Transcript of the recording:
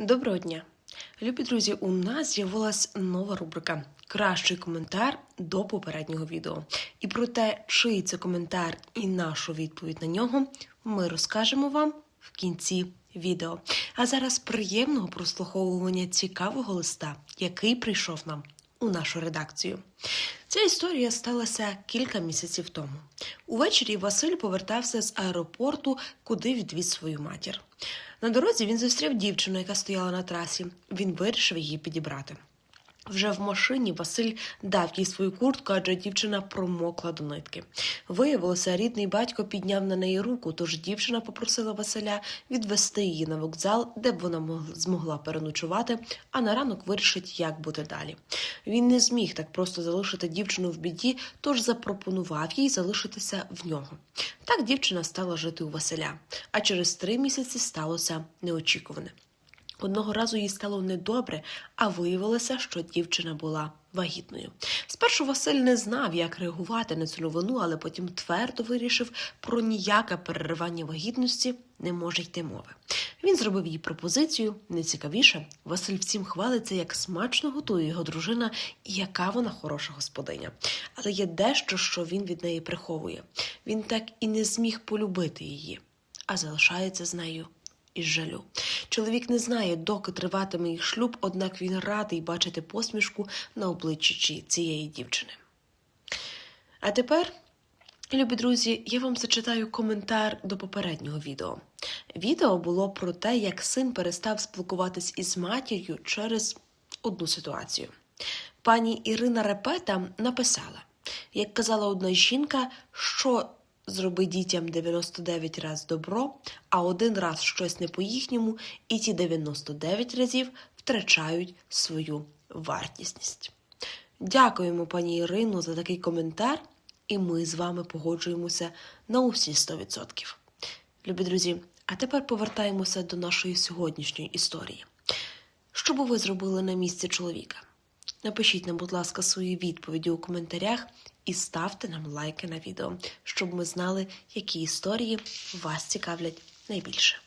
Доброго дня! Любі друзі, у нас з'явилась нова рубрика Кращий коментар до попереднього відео. І про те, чий це коментар і нашу відповідь на нього, ми розкажемо вам в кінці відео. А зараз приємного прослуховування цікавого листа, який прийшов нам у нашу редакцію. Ця історія сталася кілька місяців тому. Увечері Василь повертався з аеропорту, куди відвіз свою матір. На дорозі він зустрів дівчину, яка стояла на трасі. Він вирішив її підібрати. Вже в машині Василь дав їй свою куртку, адже дівчина промокла до нитки. Виявилося, рідний батько підняв на неї руку, тож дівчина попросила Василя відвести її на вокзал, де б вона змогла переночувати, а на ранок вирішить, як бути далі. Він не зміг так просто залишити дівчину в біді, тож запропонував їй залишитися в нього. Так дівчина стала жити у Василя, а через три місяці сталося неочікуване. Одного разу їй стало недобре, а виявилося, що дівчина була вагітною. Спершу Василь не знав, як реагувати на цю новину, але потім твердо вирішив, про ніяке переривання вагітності не може йти мови. Він зробив їй пропозицію. Найцікавіше, Василь всім хвалиться, як смачно готує його дружина і яка вона хороша господиня. Але є дещо, що він від неї приховує. Він так і не зміг полюбити її, а залишається з нею із жалю. Чоловік не знає, доки триватиме їх шлюб, однак він радий бачити посмішку на обличчі цієї дівчини. А тепер, любі друзі, я вам зачитаю коментар до попереднього відео. Відео було про те, як син перестав спілкуватись із матір'ю через одну ситуацію. Пані Ірина Репета написала, як казала одна жінка, що зроби дітям 99 раз добро, а один раз щось не по-їхньому, і ті 99 разів втрачають свою вартісність. Дякуємо, пані Ірино, за такий коментар, і ми з вами погоджуємося на усі 100%. Любі друзі, а тепер повертаємося до нашої сьогоднішньої історії. Що би ви зробили на місці чоловіка? Напишіть нам, будь ласка, свої відповіді у коментарях і ставте нам лайки на відео, щоб ми знали, які історії вас цікавлять найбільше.